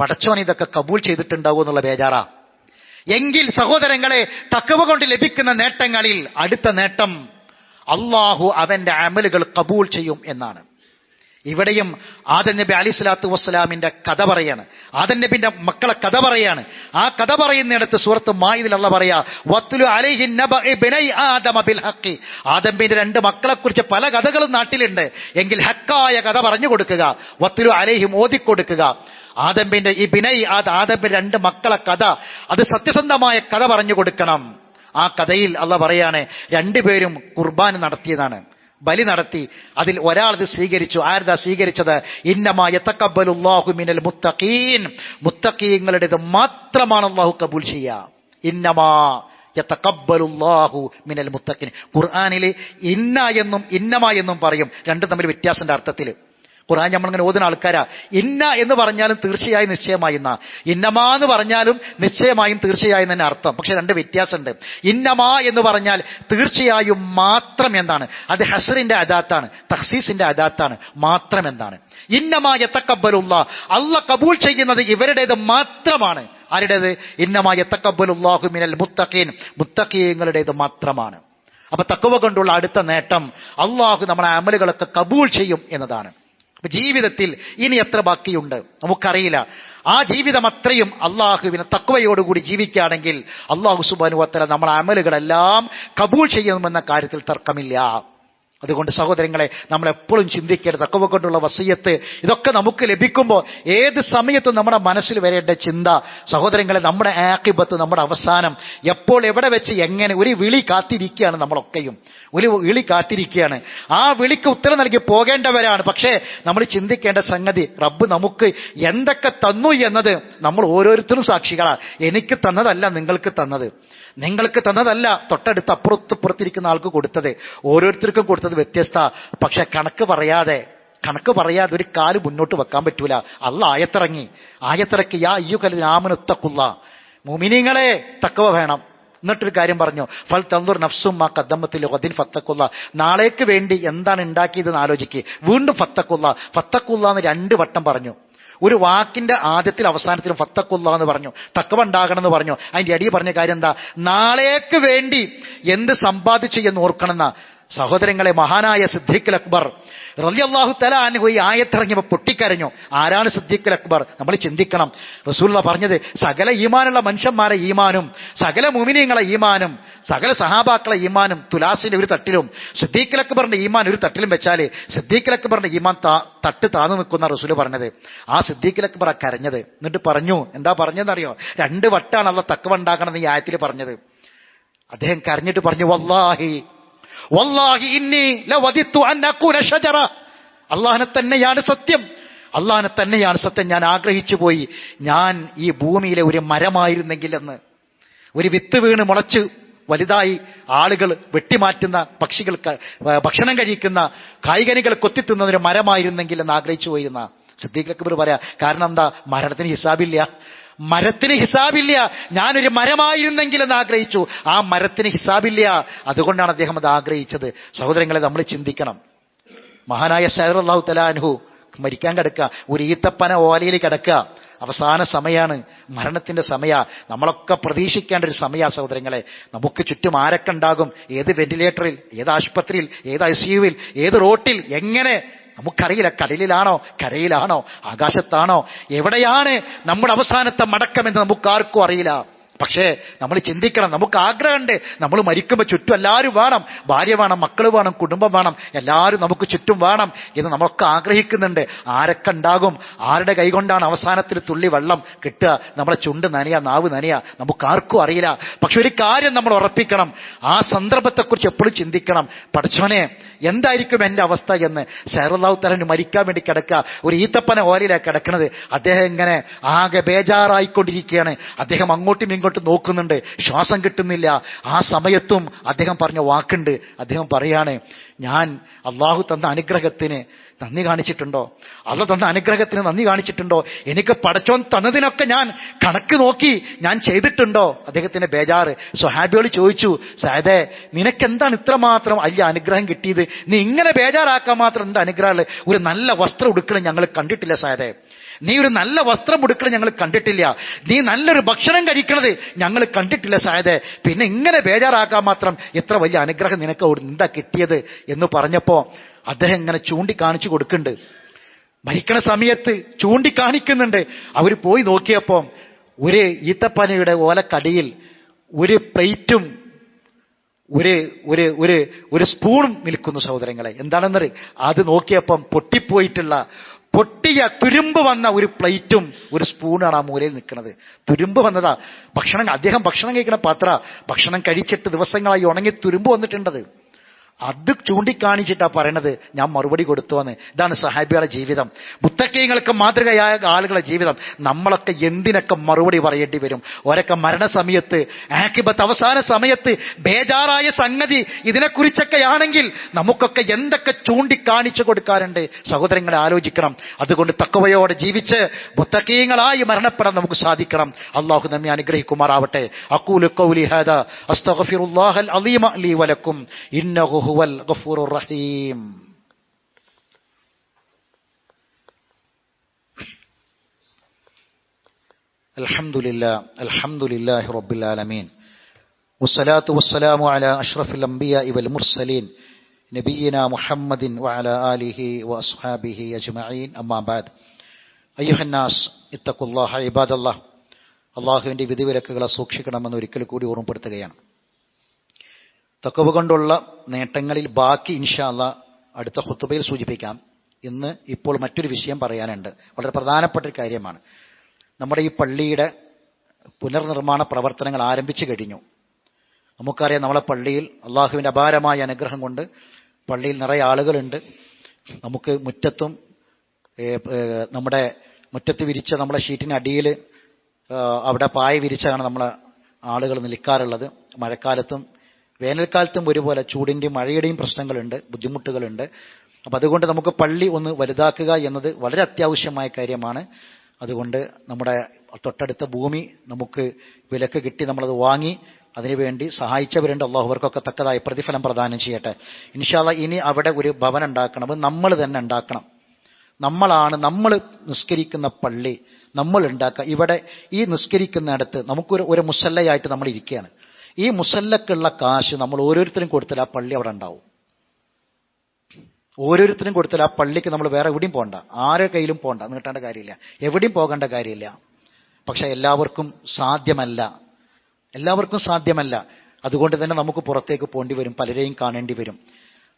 പടച്ചോൻ ഇതൊക്കെ കബൂൾ ചെയ്തിട്ടുണ്ടാവും എന്നുള്ള ബേജാറാ. എങ്കിൽ സഹോദരങ്ങളെ തക്കവ കൊണ്ട് ലഭിക്കുന്ന നേട്ടങ്ങളിൽ അടുത്ത നേട്ടം അള്ളാഹു അവന്റെ അമലുകൾ കബൂൾ ചെയ്യും എന്നാണ്. ഇവിടെയും ആദൻ നബി അലി സ്വലാത്തു വസ്സലാമിന്റെ കഥ പറയാണ്. ആദൻ നബിന്റെ മക്കളെ കഥ പറയാണ്. ആ കഥ പറയുന്നിടത്ത് സുഹൃത്ത് മായിദിൽ അള്ള പറയാ രണ്ട് മക്കളെ കുറിച്ച് പല കഥകളും നാട്ടിലുണ്ട്. എങ്കിൽ ഹക്കായ കഥ പറഞ്ഞു കൊടുക്കുക വത്തുലു അലൈഹിം ഓതിക്കൊടുക്കുക. ആദമ്പിന്റെ ഈ ബിനൈ ആദ് ആദമ്പിന്റെ രണ്ട് മക്കളെ കഥ അത് സത്യസന്ധമായ കഥ പറഞ്ഞു കൊടുക്കണം. ആ കഥയിൽ അള്ള പറയാണ് രണ്ടുപേരും കുർബാന നടത്തിയതാണ്. ബലി നടത്തി. അതിൽ ഒരാൾ ഇത് സ്വീകരിച്ചു. ആരതാ സ്വീകരിച്ചത്? ഇന്നമായ മിനൽ മുത്തഖീൻ. മുത്തഖീങ്ങളുടേത് മാത്രമാണ് അള്ളാഹു കബൂൽ ചെയ്യുക ഇന്നമാ യതഖബ്ബലുല്ലാഹു മിനൽ മുത്തഖീൻ. ഖുർആാനിൽ ഇന്ന എന്നും ഇന്നമ എന്നും പറയും. രണ്ടും തമ്മിൽ വ്യത്യാസന്റെ അർത്ഥത്തിൽ ഖുർആൻ നമ്മളിങ്ങനെ ഓതുന്ന ആൾക്കാരാ. ഇന്ന എന്ന് പറഞ്ഞാലും തീർച്ചയായും നിശ്ചയമായി എന്നാ. ഇന്നമാ എന്ന് പറഞ്ഞാലും നിശ്ചയമായും തീർച്ചയായും തന്നെ അർത്ഥം. പക്ഷെ രണ്ട് വ്യത്യാസമുണ്ട്. ഇന്നമാ എന്ന് പറഞ്ഞാൽ തീർച്ചയായും മാത്രം എന്താണ് അത് ഹസറിന്റെ അദാത്താണ്. തഹസീസിന്റെ അദാത്താണ്. മാത്രം എന്താണ് ഇന്നമാ തക്കബലുള്ള അല്ല കബൂൾ ചെയ്യുന്നത് ഇവരുടേത് മാത്രമാണ്. ആരുടേത്? ഇന്നമാ തക്കബലുല്ലാഹു മിനൽ മുത്തഖീൻ. മുത്തഖീങ്ങളുടേത് മാത്രമാണ്. അപ്പൊ തക്കവ കൊണ്ടുള്ള അടുത്ത നേട്ടം അള്ളാഹു നമ്മുടെ അമലുകളൊക്കെ കബൂൾ ചെയ്യും എന്നതാണ്. ജീവിതത്തിൽ ഇനി എത്ര ബാക്കിയുണ്ട്? നമുക്കറിയില്ല. ആ ജീവിതം അത്രയും അള്ളാഹുവിന് തക്വയോടുകൂടി ജീവിക്കുകയാണെങ്കിൽ അള്ളാഹു സുബാനുവത്തല നമ്മളെ അമലുകളെല്ലാം കബൂൾ ചെയ്യുമെന്ന കാര്യത്തിൽ തർക്കമില്ല. അതുകൊണ്ട് സഹോദരങ്ങളെ നമ്മൾ എപ്പോഴും ചിന്തിക്കരുത്. തക്കവ കൊണ്ടുള്ള വസീയത്ത് ഇതൊക്കെ നമുക്ക് ലഭിക്കുമ്പോൾ ഏത് സമയത്തും നമ്മുടെ മനസ്സിൽ വരേണ്ട ചിന്ത. സഹോദരങ്ങളെ നമ്മുടെ ആക്കിബത്ത് നമ്മുടെ അവസാനം എപ്പോൾ എവിടെ വെച്ച് എങ്ങനെ ഒരു വിളി കാത്തിരിക്കുകയാണ് നമ്മളൊക്കെയും. ഒരു വിളി കാത്തിരിക്കുകയാണ്. ആ വിളിക്ക് ഉത്തരം നൽകി പോകേണ്ടവരാണ്. പക്ഷേ നമ്മൾ ചിന്തിക്കേണ്ട സംഗതി റബ്ബ് നമുക്ക് എന്തൊക്കെ തന്നു എന്നത് നമ്മൾ ഓരോരുത്തരും സാക്ഷികളാണ്. എനിക്ക് തന്നതല്ല നിങ്ങൾക്ക് തന്നത്. നിങ്ങൾക്ക് തന്നതല്ല തൊട്ടടുത്ത് അപ്പുറത്ത് പുറത്തിരിക്കുന്ന ആൾക്ക് കൊടുത്തത്. ഓരോരുത്തർക്കും കൊടുത്തത് വ്യത്യസ്ത. പക്ഷെ കണക്ക് പറയാതെ കണക്ക് പറയാതെ ഒരു കാൽ മുന്നോട്ട് വെക്കാൻ പറ്റൂല. അല്ല ആയത്തിറങ്ങി. ആയത്തിറക്കി യാ അയ്യു കലാമനുത്തക്കുള്ള മുമിനിങ്ങളെ തക്കവ വേണം. എന്നിട്ടൊരു കാര്യം പറഞ്ഞു. ഫൽ തന്തുർ നഫ്സും ആ കദ്ദമ്മത്തിൽ ഒതിൻ ഫത്തക്കുള്ള നാളേക്ക് വേണ്ടി എന്താണ് ഉണ്ടാക്കിയതെന്ന് ആലോചിക്കുക വീണ്ടും ഫത്തക്കുള്ള ഫത്തക്കുള്ള എന്ന് രണ്ട് വട്ടം പറഞ്ഞു. ഒരു വാക്കിന്റെ ആദ്യത്തിൽ അവസാനത്തിലും ഫത്തക്കുള്ള എന്ന് പറഞ്ഞു തക്കവ ഉണ്ടാകണം എന്ന് പറഞ്ഞു. അതിന്റെ അടിയിൽ പറഞ്ഞ കാര്യം എന്താ? നാളേക്ക് വേണ്ടി എന്ത് സമ്പാദിച്ചു എന്ന് ഓർക്കണമെന്ന? സഹോദരങ്ങളെ മഹാനായ സിദ്ദീഖ് അക്ബർ റലിയല്ലാഹു തല അനുഭവ ഈ ആയത്തിറങ്ങിയപ്പോൾ പൊട്ടിക്കരഞ്ഞു. ആരാണ് സിദ്ദീഖ് അക്ബർ? നമ്മൾ ചിന്തിക്കണം. റസൂല്ല പറഞ്ഞത് സകല ഈമാനുള്ള മനുഷ്യന്മാരെ ഈമാനും സകല മുമിനിയങ്ങളെ ഈമാനും സകല സഹാബാക്കളെ ഈമാനും തുലാസിന്റെ ഒരു തട്ടിലും സിദ്ദീഖ് അക്ബറിന്റെ ഈമാൻ ഒരു തട്ടിലും വെച്ചാൽ സിദ്ദീഖ് അക്ബറിന്റെ ഈമാൻ തട്ട് താന്നു നിൽക്കുന്ന റസൂൽ പറഞ്ഞത്. ആ സിദ്ദീഖ് അക്ബർ ആ കരഞ്ഞത്. എന്നിട്ട് പറഞ്ഞു എന്താ പറഞ്ഞതെന്നറിയോ? രണ്ട് വട്ടാണ് അള്ള തക്കവ ഉണ്ടാക്കണം ഈ ആയത്തിൽ പറഞ്ഞത്. അദ്ദേഹം കരഞ്ഞിട്ട് പറഞ്ഞു വല്ലാഹി അള്ളാഹിനെ തന്നെയാണ് സത്യം. അള്ളാഹിനെ തന്നെയാണ് സത്യം. ഞാൻ ആഗ്രഹിച്ചു പോയി. ഞാൻ ഈ ഭൂമിയിലെ ഒരു മരമായിരുന്നെങ്കിൽ എന്ന് ഒരു വിത്ത് വീണ് മുളച്ച് വലുതായി ആളുകൾ വെട്ടിമാറ്റുന്ന പക്ഷികൾക്ക് ഭക്ഷണം കഴിക്കുന്ന കായികനികൾ കൊത്തിത്തുന്ന ഒരു മരമായിരുന്നെങ്കിൽ എന്ന് ആഗ്രഹിച്ചു പോയിരുന്ന. സിദ്ദീഖ് അക്ബർ പറയാ കാരണം എന്താ? മരണത്തിന് ഹിസാബില്ല. മരത്തിന് ഹിസാബില്ല. ഞാനൊരു മരമായിരുന്നെങ്കിൽ എന്ന് ആഗ്രഹിച്ചു. ആ മരത്തിന് ഹിസാബില്ല. അതുകൊണ്ടാണ് അദ്ദേഹം അത് ആഗ്രഹിച്ചത്. സഹോദരങ്ങളെ നമ്മൾ ചിന്തിക്കണം. മഹാനായ സൈർ അള്ളാഹു തലാൻഹു മരിക്കാൻ കിടക്കുക. ഒരു ഈത്തപ്പന ഓലയിൽ കിടക്കുക. അവസാന സമയമാണ് മരണത്തിന്റെ സമയ. നമ്മളൊക്കെ പ്രതീക്ഷിക്കേണ്ട ഒരു സമയ സഹോദരങ്ങളെ. നമുക്ക് ചുറ്റും ആരൊക്കെ ഉണ്ടാകും? ഏത് വെന്റിലേറ്ററിൽ ഏത് ആശുപത്രിയിൽ ഏത് ഐ സിയുവിൽ ഏത് റോട്ടിൽ എങ്ങനെ നമുക്കറിയില്ല കടലിലാണോ കരയിലാണോ ആകാശത്താണോ എവിടെയാണ് നമ്മുടെ അവസാനത്തെ മടക്കമെന്ന് നമുക്കാർക്കും അറിയില്ല. പക്ഷേ നമ്മൾ ചിന്തിക്കണം നമുക്ക് ആഗ്രഹമുണ്ട്. നമ്മൾ മരിക്കുമ്പോൾ ചുറ്റും എല്ലാവരും വേണം. ഭാര്യ വേണം മക്കൾ വേണം കുടുംബം വേണം. എല്ലാവരും നമുക്ക് ചുറ്റും വേണം എന്ന് നമ്മളൊക്കെ ആഗ്രഹിക്കുന്നുണ്ട്. ആരൊക്കെ ഉണ്ടാകും? ആരുടെ കൈകൊണ്ടാണ് അവസാനത്തിൽ തുള്ളി വെള്ളം കിട്ടുക? നമ്മളെ ചുണ്ട് നനയ നാവ് നനയ? നമുക്ക് ആർക്കും അറിയില്ല. പക്ഷെ ഒരു കാര്യം നമ്മൾ ഉറപ്പിക്കണം. ആ സന്ദർഭത്തെക്കുറിച്ച് എപ്പോഴും ചിന്തിക്കണം. പഠിച്ചോനെ എന്തായിരിക്കും എന്റെ അവസ്ഥ എന്ന്? ഷെയറുല്ലാഹു തലന് മരിക്കാൻ വേണ്ടി കിടക്കുക. ഒരു ഈത്തപ്പന ഓലയിലാണ് കിടക്കുന്നത് അദ്ദേഹം ഇങ്ങനെ ആകെ ബേജാറായിക്കൊണ്ടിരിക്കുകയാണ്. അദ്ദേഹം അങ്ങോട്ടും ഇങ്ങോട്ടും നോക്കുന്നുണ്ട്. ശ്വാസം കിട്ടുന്നില്ല. ആ സമയത്തും അദ്ദേഹം പറഞ്ഞ വാക്കുണ്ട്. അദ്ദേഹം പറയാണ് ഞാൻ അള്ളാഹു തന്ന അനുഗ്രഹത്തിന് നന്ദി കാണിച്ചിട്ടുണ്ടോ? അള്ള തന്ന അനുഗ്രഹത്തിന് നന്ദി കാണിച്ചിട്ടുണ്ടോ? എനിക്ക് പടച്ചോൻ തന്നതിനൊക്കെ ഞാൻ കണക്ക് നോക്കി ഞാൻ ചെയ്തിട്ടുണ്ടോ? അദ്ദേഹത്തിന്റെ ബേജാറ്. സ്വഹാബിയോട് ചോദിച്ചു സായദേ നിനക്കെന്താണ് ഇത്രമാത്രം വലിയ അനുഗ്രഹം കിട്ടിയത്? നീ ഇങ്ങനെ ബേജാറാക്കാൻ മാത്രം എന്താ അനുഗ്രഹമുള്ളത് ഒരു നല്ല വസ്ത്രം ഉടുക്കണം ഞങ്ങൾ കണ്ടിട്ടില്ല സായദേ നീ ഒരു നല്ല വസ്ത്രം ഉടുക്കണത് ഞങ്ങൾ കണ്ടിട്ടില്ല. നീ നല്ലൊരു ഭക്ഷണം കഴിക്കണത് ഞങ്ങൾ കണ്ടിട്ടില്ല സായതെ പിന്നെ ഇങ്ങനെ ബേജാറാക്കാൻ മാത്രം എത്ര വലിയ അനുഗ്രഹം നിനക്ക് എന്താ കിട്ടിയത് എന്ന് പറഞ്ഞപ്പോ അദ്ദേഹം ഇങ്ങനെ ചൂണ്ടിക്കാണിച്ചു കൊടുക്കുന്നുണ്ട്. മരിക്കണ സമയത്ത് ചൂണ്ടിക്കാണിക്കുന്നുണ്ട്. അവർ പോയി നോക്കിയപ്പോ ഒരു ഈത്തപ്പനയുടെ ഓലക്കടിയിൽ ഒരു പ്ലേറ്റും ഒരു ഒരു ഒരു ഒരു സ്പൂണും നിൽക്കുന്നു സഹോദരങ്ങളെ. എന്താണെന്നറി അത് നോക്കിയപ്പം പൊട്ടിപ്പോയിട്ടുള്ള പൊട്ടിയ തുരുമ്പ് വന്ന ഒരു പ്ലേറ്റും ഒരു സ്പൂണാണ് ആ മൂലയിൽ നിൽക്കുന്നത്. തുരുമ്പ് വന്നതാ. ഭക്ഷണം അദ്ദേഹം ഭക്ഷണം കഴിക്കുന്ന പാത്ര. ഭക്ഷണം കഴിച്ചിട്ട് ദിവസങ്ങളായി ഉണങ്ങി തുരുമ്പ് വന്നിട്ടുണ്ടത്. അത് ചൂണ്ടിക്കാണിച്ചിട്ടാ പറയണത് ഞാൻ മറുപടി കൊടുത്തുവെന്ന്. ഇതാണ് സഹാബികളുടെ ജീവിതം. മുത്തക്കീങ്ങൾക്ക് മാതൃകയായ ആളുകളുടെ ജീവിതം. നമ്മളൊക്കെ എന്തിനൊക്കെ മറുപടി പറയേണ്ടി വരും? ഒരൊക്കെ മരണസമയത്ത് ആക്കിബത്ത് അവസാന സമയത്ത് ബേജാറായ സംഗതി ഇതിനെക്കുറിച്ചൊക്കെ ആണെങ്കിൽ നമുക്കൊക്കെ എന്തൊക്കെ ചൂണ്ടിക്കാണിച്ചു കൊടുക്കാറുണ്ട്? സഹോദരങ്ങളെ ആലോചിക്കണം. അതുകൊണ്ട് തക്കവയോടെ ജീവിച്ച് മുത്തക്കീങ്ങളായി മരണപ്പെടാൻ നമുക്ക് സാധിക്കണം. അള്ളാഹു നമ്മെ അനുഗ്രഹിക്കുമാറാവട്ടെ. അക്കൂലു അസ്തഫിറുല്ലാഹൽ അലീമ ലീ വലക്കും. ഇന്നഹു ഹുവൽ ഗഫൂറുർ റഹീം الحمد لله الحمد لله رب العالمين والصلاة والسلام على أشرف الأنبياء والمرسلين نبينا محمد وعلى آله وأصحابه أجمعين أما بعد أيها الناس اتقوا الله عباد الله അള്ളാഹുവിൻ്റെ വിധിവിലക്കുകളെ സൂക്ഷിക്കണമെന്ന് ഒരിക്കൽ കൂടി ഓർമ്മപ്പെടുത്തുകയാണ് തക്കവ് കൊണ്ടുള്ള നേട്ടങ്ങളിൽ ബാക്കി ഇൻഷാല്ല അടുത്ത ഹുത്തുബയിൽ സൂചിപ്പിക്കാം. ഇന്ന് ഇപ്പോൾ മറ്റൊരു വിഷയം പറയാനുണ്ട്. വളരെ പ്രധാനപ്പെട്ട ഒരു കാര്യമാണ്. നമ്മുടെ ഈ പള്ളിയുടെ പുനർനിർമ്മാണ പ്രവർത്തനങ്ങൾ ആരംഭിച്ചു കഴിഞ്ഞു. നമുക്കറിയാം നമ്മളെ പള്ളിയിൽ അള്ളാഹുവിന്റെ അപാരമായ അനുഗ്രഹം കൊണ്ട് പള്ളിയിൽ നിറയെ ആളുകളുണ്ട്. നമുക്ക് മുറ്റത്തും നമ്മുടെ മുറ്റത്ത് വിരിച്ച നമ്മുടെ ഷീറ്റിന് അടിയിൽ അവിടെ പായ വിരിച്ചാണ് നമ്മളെ ആളുകൾ നിൽക്കാറുള്ളത്. മഴക്കാലത്തും വേനൽക്കാലത്തും ഒരുപോലെ ചൂടിന്റെയും മഴയുടെയും പ്രശ്നങ്ങളുണ്ട് ബുദ്ധിമുട്ടുകളുണ്ട്. അപ്പം അതുകൊണ്ട് നമുക്ക് പള്ളി ഒന്ന് വലുതാക്കുക എന്നത് വളരെ അത്യാവശ്യമായ കാര്യമാണ്. അതുകൊണ്ട് നമ്മുടെ തൊട്ടടുത്ത ഭൂമി നമുക്ക് വിലക്ക് കിട്ടി നമ്മളത് വാങ്ങി അതിനുവേണ്ടി സഹായിച്ചവരുണ്ട്. അള്ളാഹു അവർക്കൊക്കെ തക്കതായ പ്രതിഫലം പ്രദാനം ചെയ്യട്ടെ. ഇൻഷാല്ല ഇനി അവിടെ ഒരു ഭവനം ഉണ്ടാക്കണം. നമ്മൾ തന്നെ ഉണ്ടാക്കണം. നമ്മളാണ് നമ്മൾ നിസ്കരിക്കുന്ന പള്ളി നമ്മൾ ഉണ്ടാക്കുക. ഇവിടെ ഈ നിസ്കരിക്കുന്നിടത്ത് നമുക്കൊരു ഒരു മുസല്ലയായിട്ട് നമ്മൾ ഇരിക്കുകയാണ്. ഈ മുസല്ലക്കുള്ള കാശ് നമ്മൾ ഓരോരുത്തരും കൊടുത്താൽ ആ പള്ളി അവിടെ ഉണ്ടാവും. ഓരോരുത്തരും കൊടുത്താൽ ആ പള്ളിക്ക് നമ്മൾ വേറെ എവിടെയും പോകണ്ട. ആരുടെ കയ്യിലും പോകണ്ട. നീട്ടേണ്ട കാര്യമില്ല. എവിടെയും പോകേണ്ട കാര്യമില്ല. പക്ഷെ എല്ലാവർക്കും സാധ്യമല്ല. എല്ലാവർക്കും സാധ്യമല്ല. അതുകൊണ്ട് തന്നെ നമുക്ക് പുറത്തേക്ക് പോകേണ്ടി വരും. പലരെയും കാണേണ്ടി വരും.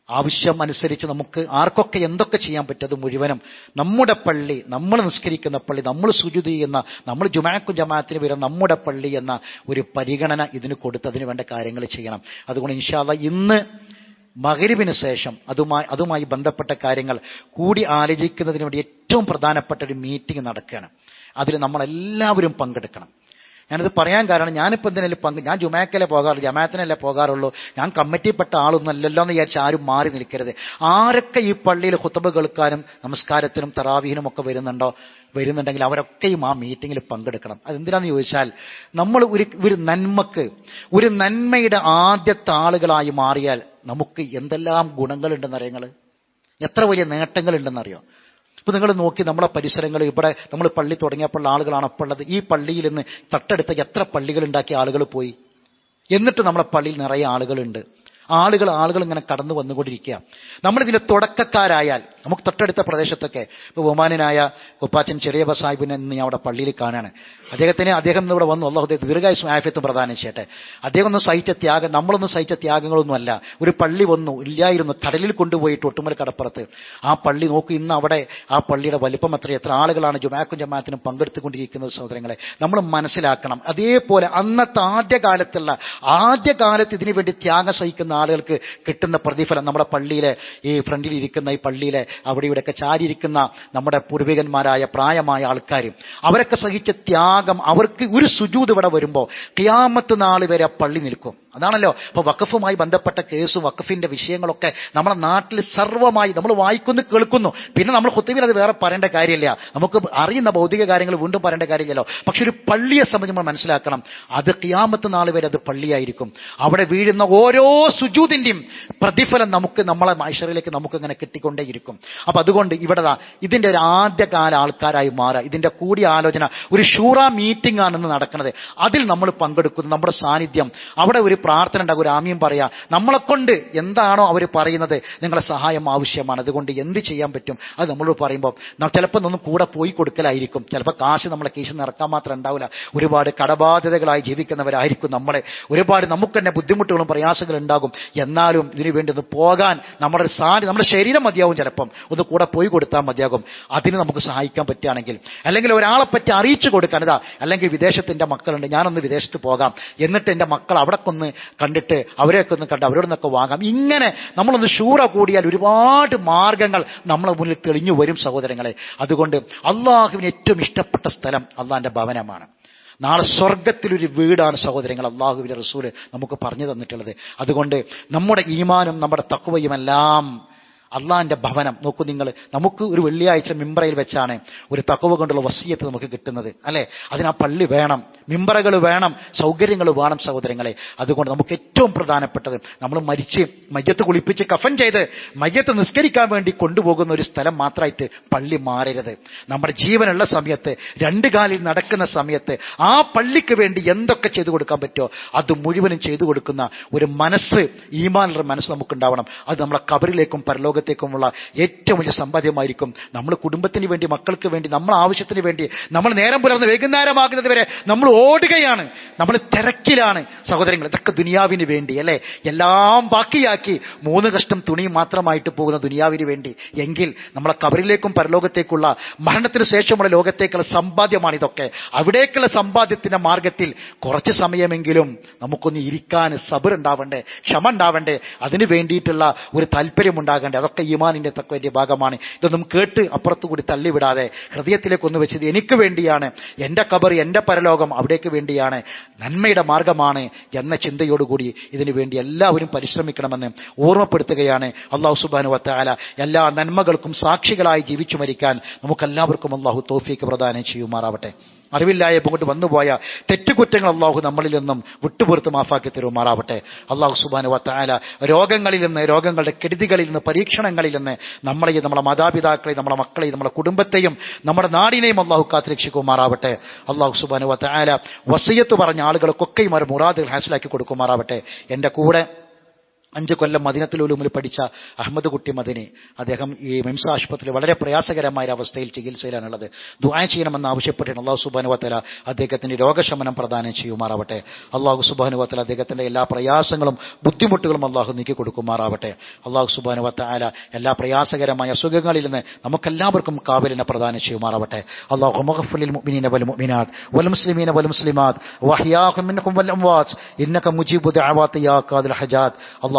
ആവശ്യം അനുസരിച്ച് നമുക്ക് ആർക്കൊക്കെ എന്തൊക്കെ ചെയ്യാൻ പറ്റും അത് മുഴുവനും നമ്മുടെ പള്ളി നമ്മൾ നിസ്കരിക്കുന്ന പള്ളി നമ്മൾ സുജുതി എന്ന നമ്മൾ ജുമാക്കു ജമാഅത്തിന് വരുന്ന നമ്മുടെ പള്ളി എന്ന ഒരു പരിഗണന ഇതിന് കൊടുത്ത് അതിന് വേണ്ട കാര്യങ്ങൾ ചെയ്യണം. അതുകൊണ്ട് ഇൻഷാല്ല ഇന്ന് മകരിവിന് ശേഷം അതുമായി അതുമായി ബന്ധപ്പെട്ട കാര്യങ്ങൾ കൂടി ആലോചിക്കുന്നതിന് വേണ്ടി ഏറ്റവും പ്രധാനപ്പെട്ട ഒരു മീറ്റിംഗ് നടക്കുകയാണ്. അതിൽ നമ്മളെല്ലാവരും പങ്കെടുക്കണം. ഞാനിത് പറയാൻ കാരണം ഞാനിപ്പോൾ എന്തിനല്ലേ പങ്ക് ഞാൻ ജുമാക്കല്ലേ പോകാറുള്ളൂ ജമാഅത്തിനല്ലേ പോകാറുള്ളൂ. ഞാൻ കമ്മിറ്റിപ്പെട്ട ആളൊന്നും അല്ലല്ലോ എന്ന് വിചാരിച്ച് ആരും മാറി നിൽക്കരുത്. ആരൊക്കെ ഈ പള്ളിയിൽ ഹുത്തബ് കേൾക്കാനും നമസ്കാരത്തിനും തറാവീനും ഒക്കെ വരുന്നുണ്ടോ വരുന്നുണ്ടെങ്കിൽ അവരൊക്കെയും ആ മീറ്റിങ്ങിൽ പങ്കെടുക്കണം. അതെന്തിനാന്ന് ചോദിച്ചാൽ നമ്മൾ ഒരു ഒരു നന്മക്ക് ഒരു നന്മയുടെ ആദ്യത്തെ ആളുകളായി മാറിയാൽ നമുക്ക് എന്തെല്ലാം ഗുണങ്ങളുണ്ടെന്നറിയങ്ങൾ എത്ര വലിയ നേട്ടങ്ങളുണ്ടെന്നറിയോ? ഇപ്പൊ നിങ്ങൾ നോക്കി നമ്മുടെ പരിസരങ്ങൾ ഇവിടെ നമ്മൾ പള്ളി തുടങ്ങിയപ്പോൾ ആളുകളാണ് അപ്പോൾ ഉള്ളത്. ഈ പള്ളിയിൽ നിന്ന് തട്ടെടുത്ത എത്ര പള്ളികൾ ഉണ്ടാക്കിയ ആളുകൾ പോയി? എന്നിട്ട് നമ്മളെ പള്ളിയിൽ നിറയെ ആളുകളുണ്ട്. ആളുകൾ ആളുകൾ ഇങ്ങനെ കടന്നു വന്നുകൊണ്ടിരിക്കുക. നമ്മളിതിന്റെ തുടക്കക്കാരായാൽ നമുക്ക് തൊട്ടടുത്ത പ്രദേശത്തൊക്കെ ഇപ്പോൾ ബഹുമാനായ കുപ്പാച്ചൻ ചെറിയ സാഹിബിനെ ഇന്ന് ഞാൻ അവിടെ പള്ളിയിൽ കാണാണ് അദ്ദേഹത്തിന് അദ്ദേഹം ഇവിടെ വന്നു. അള്ളാഹു ദീർഘായുസ് ആഫ്യത്തും പ്രധാനം ചെയ്യട്ടെ. അദ്ദേഹം ഒന്നും സഹിച്ച ത്യാഗം നമ്മളൊന്നും സഹിച്ച ത്യാഗങ്ങളൊന്നുമല്ല. ഒരു പള്ളി വന്നു ഇല്ലായിരുന്നു. കടലിൽ കൊണ്ടുപോയിട്ട് ഒട്ടുമൽ കടപ്പുറത്ത്. ആ പള്ളി നോക്കൂ ഇന്ന് അവിടെ ആ പള്ളിയുടെ വലിപ്പം എത്ര എത്ര ആളുകളാണ് ജുമാക്കും ജമാഅത്തിനും പങ്കെടുത്തുകൊണ്ടിരിക്കുന്നത് സഹോദരങ്ങളെ. നമ്മൾ മനസ്സിലാക്കണം. അതേപോലെ അന്നത്തെ ആദ്യകാലത്തുള്ള ആദ്യകാലത്ത് ഇതിനു വേണ്ടി ത്യാഗം സഹിക്കുന്ന ആളുകൾക്ക് കിട്ടുന്ന പ്രതിഫലം നമ്മുടെ പള്ളിയിലെ ഈ ഫ്രണ്ടിൽ ഇരിക്കുന്ന ഈ പള്ളിയിലെ അവിടെ ഇവിടെയൊക്കെ ചാരിയിരിക്കുന്ന നമ്മുടെ പൂർവികന്മാരായ പ്രായമായ ആൾക്കാർ അവരൊക്കെ സഹിച്ച ത്യാഗം അവർക്ക് ഒരു സുജൂത് ഇവിടെ വരുമ്പോൾ ക്യാമത്ത് നാൾ വരെ ആ പള്ളി നിൽക്കും. അതാണല്ലോ. ഇപ്പൊ വഖഫുമായി ബന്ധപ്പെട്ട കേസും വഖഫിന്റെ വിഷയങ്ങളൊക്കെ നമ്മുടെ നാട്ടിൽ സർവമായി നമ്മൾ വായിക്കുന്നു കേൾക്കുന്നു. പിന്നെ നമ്മൾ ഹുത്തവിൽ അത് വേറെ പറയേണ്ട കാര്യമില്ല. നമുക്ക് അറിയുന്ന ഭൗതിക കാര്യങ്ങൾ വീണ്ടും പറയേണ്ട കാര്യമില്ലല്ലോ. പക്ഷെ ഒരു പള്ളിയെ സംബന്ധിച്ച് നമ്മൾ മനസ്സിലാക്കണം. അത് ക്യാമത്ത് നാൾ വരെ അത് പള്ളിയായിരിക്കും. അവിടെ വീഴുന്ന ഓരോ സുജൂതിന്റെയും പ്രതിഫലം നമുക്ക് നമ്മളെ മൈഷറിലേക്ക് നമുക്ക് ഇങ്ങനെ കിട്ടിക്കൊണ്ടേയിരിക്കും. അപ്പൊ അതുകൊണ്ട് ഇവിടെ ഇതിന്റെ ഒരു ആദ്യകാല ആൾക്കാരായി മാറുക. ഇതിന്റെ കൂടിയ ആലോചന ഒരു ഷൂറ മീറ്റിംഗ് ആണെന്ന് നടക്കുന്നത്. അതിൽ നമ്മൾ പങ്കെടുക്കുന്നു. നമ്മുടെ സാന്നിധ്യം. അവിടെ ഒരു പ്രാർത്ഥന ഉണ്ടാകും. ഒരു ആമ്യം പറയാ നമ്മളെ കൊണ്ട് എന്താണോ അവർ പറയുന്നത് നിങ്ങളെ സഹായം ആവശ്യമാണ്. അതുകൊണ്ട് എന്ത് ചെയ്യാൻ പറ്റും? അത് നമ്മളോട് പറയുമ്പോൾ ചിലപ്പോൾ ഒന്നും കൂടെ പോയി കൊടുക്കലായിരിക്കും. ചിലപ്പോൾ കാശ് നമ്മളെ കേസിൽ നിറക്കാൻ മാത്രം ഉണ്ടാവില്ല. ഒരുപാട് കടബാധ്യതകളായി ജീവിക്കുന്നവരായിരിക്കും നമ്മളെ. ഒരുപാട് നമുക്ക് തന്നെ ബുദ്ധിമുട്ടുകളും പ്രയാസങ്ങളും ഉണ്ടാകും. എന്നാലും ഇതിനു വേണ്ടി ഒന്ന് പോകാൻ നമ്മുടെ സാധി നമ്മുടെ ശരീരം മതിയാവും ചിലപ്പം. ഒന്ന് കൂടെ പോയി കൊടുത്താൽ മതിയാകും. അതിന് നമുക്ക് സഹായിക്കാൻ പറ്റുകയാണെങ്കിൽ. അല്ലെങ്കിൽ ഒരാളെ പറ്റി അറിയിച്ചു കൊടുക്കാൻ ഇതാ അല്ലെങ്കിൽ വിദേശത്ത് എന്റെ മക്കളുണ്ട് ഞാനൊന്ന് വിദേശത്ത് പോകാം. എന്നിട്ട് എന്റെ മക്കൾ അവിടെ ഒന്ന് കണ്ടിട്ട് അവരെയൊക്കെ ഒന്ന് കണ്ട് അവരോട് നിന്നൊക്കെ വാങ്ങാം. ഇങ്ങനെ നമ്മളൊന്ന് ഷൂറ കൂടിയാൽ ഒരുപാട് മാർഗങ്ങൾ നമ്മളെ മുന്നിൽ തെളിഞ്ഞു വരും സഹോദരങ്ങളെ. അതുകൊണ്ട് അള്ളാഹുവിന് ഏറ്റവും ഇഷ്ടപ്പെട്ട സ്ഥലം അള്ളാഹിന്റെ ഭവനമാണ്. നാളെ സ്വർഗത്തിലൊരു വീടാണ് സഹോദരങ്ങൾ അള്ളാഹുവിന്റെ റസൂൽ നമുക്ക് പറഞ്ഞു തന്നിട്ടുള്ളത്. അതുകൊണ്ട് നമ്മുടെ ഈമാനും നമ്മുടെ തക്കുവയുമെല്ലാം അള്ളാഹിന്റെ ഭവനം. നോക്കൂ നിങ്ങൾ നമുക്ക് ഒരു വെള്ളിയാഴ്ച മിമ്പറയിൽ വെച്ചാണ് ഒരു തക്കവ കൊണ്ടുള്ള വസീയത്ത് നമുക്ക് കിട്ടുന്നത്. അല്ലെ? അതിനാ പള്ളി വേണം. മിമ്പ്രകൾ വേണം. സൗകര്യങ്ങൾ വേണം സഹോദരങ്ങളെ. അതുകൊണ്ട് നമുക്ക് ഏറ്റവും പ്രധാനപ്പെട്ടത് നമ്മൾ മരിച്ച് മയ്യത്ത് കുളിപ്പിച്ച് കഫൻ ചെയ്ത് മയ്യത്ത് നിസ്കരിക്കാൻ വേണ്ടി കൊണ്ടുപോകുന്ന ഒരു സ്ഥലം മാത്രമായിട്ട് പള്ളി മാറരുത്. നമ്മുടെ ജീവനുള്ള സമയത്ത് രണ്ട് കാലിൽ നടക്കുന്ന സമയത്ത് ആ പള്ളിക്ക് വേണ്ടി എന്തൊക്കെ ചെയ്തു കൊടുക്കാൻ പറ്റുമോ അത് മുഴുവനും ചെയ്തു കൊടുക്കുന്ന ഒരു മനസ്സ് ഈമാനുള്ള മനസ്സ് നമുക്കുണ്ടാവണം. അത് നമ്മളെ കബറിലേക്കും പരലോകത്തേക്കുമുള്ള ഏറ്റവും വലിയ സമ്പാദ്യമായിരിക്കും നമ്മൾ കുടുംബത്തിന് വേണ്ടി മക്കൾക്ക് വേണ്ടി നമ്മൾ ആവശ്യത്തിന് വേണ്ടി നമ്മൾ നേരം പുലർന്ന് വൈകുന്നേരമാകുന്നത് വരെ നമ്മൾ ഓടുകയാണ് നമ്മൾ തിരക്കിലാണ്. സഹോദരങ്ങൾ ഇതൊക്കെ ദുനിയാവിന് വേണ്ടി അല്ലേ? എല്ലാം ബാക്കിയാക്കി മൂന്ന് കഷ്ടം തുണി മാത്രമായിട്ട് പോകുന്ന ദുനിയാവിന് വേണ്ടി. എങ്കിൽ നമ്മളെ കബറിലേക്കും പരലോകത്തേക്കുള്ള മരണത്തിന് ശേഷമുള്ള ലോകത്തേക്കുള്ള സമ്പാദ്യമാണ് ഇതൊക്കെ. അവിടേക്കുള്ള സമ്പാദ്യത്തിന്റെ മാർഗത്തിൽ കുറച്ച് സമയമെങ്കിലും നമുക്കൊന്ന് ഇരിക്കാൻ സബർ ഉണ്ടാവണ്ടേ ക്ഷമ ഉണ്ടാവണ്ടേ അതിന് വേണ്ടിയിട്ടുള്ള ഒരു താല്പര്യം ഉണ്ടാകണ്ടേ അതൊക്കെ ഈമാനിന്റെ തക്വന്റെ ഭാഗമാണ്. ഇതൊന്നും കേട്ട് അപ്പുറത്തു കൂടി തള്ളിവിടാതെ ഹൃദയത്തിലേക്ക് ഒന്ന് വെച്ചത് എനിക്ക് വേണ്ടിയാണ് എന്റെ കബർ എന്റെ പരലോകം അവിടേക്ക് വേണ്ടിയാണ് നന്മയുടെ മാർഗമാണ് എന്ന ചിന്തയോടുകൂടി ഇതിനു വേണ്ടി എല്ലാവരും പരിശ്രമിക്കണമെന്ന് ഓർമ്മപ്പെടുത്തുകയാണ് അള്ളാഹു സുബാനു വത്താല എല്ലാ നന്മകൾക്കും സാക്ഷികളായി ജീവിച്ചു മരിക്കാൻ നമുക്കെല്ലാവർക്കും അള്ളാഹു തോഫീക്ക് പ്രദാനം ചെയ്യുമാറാവട്ടെ. അറിവില്ലായ കൊണ്ട് വന്നുപോയ തെറ്റുകുറ്റങ്ങൾ അള്ളാഹു നമ്മളിൽ നിന്നും വിട്ടുപുറത്ത് മാഫാക്കി തരുമാറാവട്ടെ. അള്ളാഹു സുബാനു വത്താല രോഗങ്ങളിൽ നിന്ന് രോഗങ്ങളുടെ കെടുതികളിൽ നിന്ന് പരീക്ഷണങ്ങളിൽ നിന്ന് നമ്മളെയും നമ്മുടെ മാതാപിതാക്കളെയും നമ്മുടെ മക്കളെയും നമ്മുടെ കുടുംബത്തെയും നമ്മുടെ നാടിനെയും അള്ളാഹു കാത്തിരക്ഷിക്കുമാറാവട്ടെ. അള്ളാഹു സുബാനു വത്താല വസയത്ത് പറഞ്ഞ ആളുകൾക്കൊക്കെയും അവർ മുറാദുകൾ ഹാസിലാക്കി കൊടുക്കുമാറാവട്ടെ. എന്റെ കൂടെ അഞ്ച് കൊല്ലം മദിനത്തിലുലുമിൽ പഠിച്ച അഹമ്മദ് കുട്ടി മദിനി അദ്ദേഹം ഈ മിംസ ആശുപത്രിയിൽ വളരെ പ്രയാസകരമായ അവസ്ഥയിൽ ചികിത്സയിലാണുള്ളത്. ദുആ ചെയ്യണമെന്ന് ആവശ്യപ്പെട്ടിട്ട് അള്ളാഹു സുബാനുവത്തല അദ്ദേഹത്തിന് രോഗശമനം പ്രദാനം ചെയ്യുമാറാവട്ടെ. അള്ളാഹു സുബാനുവത്തല അദ്ദേഹത്തിന്റെ എല്ലാ പ്രയാസങ്ങളും ബുദ്ധിമുട്ടുകളും അള്ളാഹു നീക്കി കൊടുക്കുമാറാവട്ടെ. അള്ളാഹു സുബാനുവത്തല എല്ലാ പ്രയാസകരമായ അസുഖങ്ങളിൽ നിന്ന് നമുക്കെല്ലാവർക്കും കാവലിനെ പ്രദാനം ചെയ്യുമാറാവട്ടെ. അള്ളാഹു മുഅ്മിനീന വൽ മുഅ്മിനാത്ത് വൽ മുസ്ലിമീന വൽ മുസ്ലിമാത്ത് വൽ അംവാത്ത് ഇന്നക മുജീബു യാ ഹജാത്ത്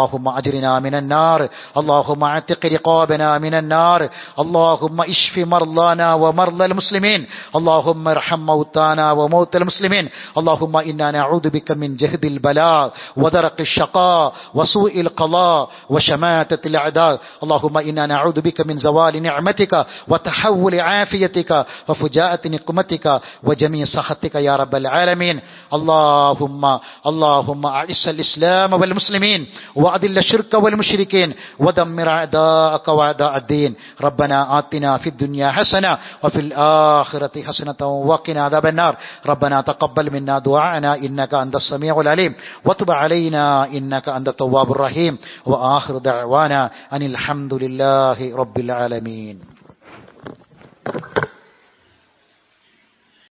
اللهم أجرنا من النار. اللهم أعتق رقابنا من النار. اللهم اشف مرضانا ومرضى المسلمين. اللهم ارحم موتانا وموتى المسلمين. اللهم إنا نعوذ بك من جهد البلاء ودرق الشقاء وسوء القضاء وشماتة الأعداء. اللهم إنا نعوذ بك من زوال نعمتك وتحول عافيتك وفجاءة نقمتك وجميع سخطك يا رب العالمين. اللهم اللهم أعز الإسلام والمسلمين. وأذل الشرك والمشركين ودمر أعداءك وأعداء الدين. ربنا آتنا في الدنيا حسنة وفي الآخرة حسنة وقنا عذاب النار. ربنا تقبل منا دعاءنا إنك أنت السميع العليم. وتب علينا إنك أنت التواب الرحيم. وآخر دعوانا أن الحمد لله رب العالمين.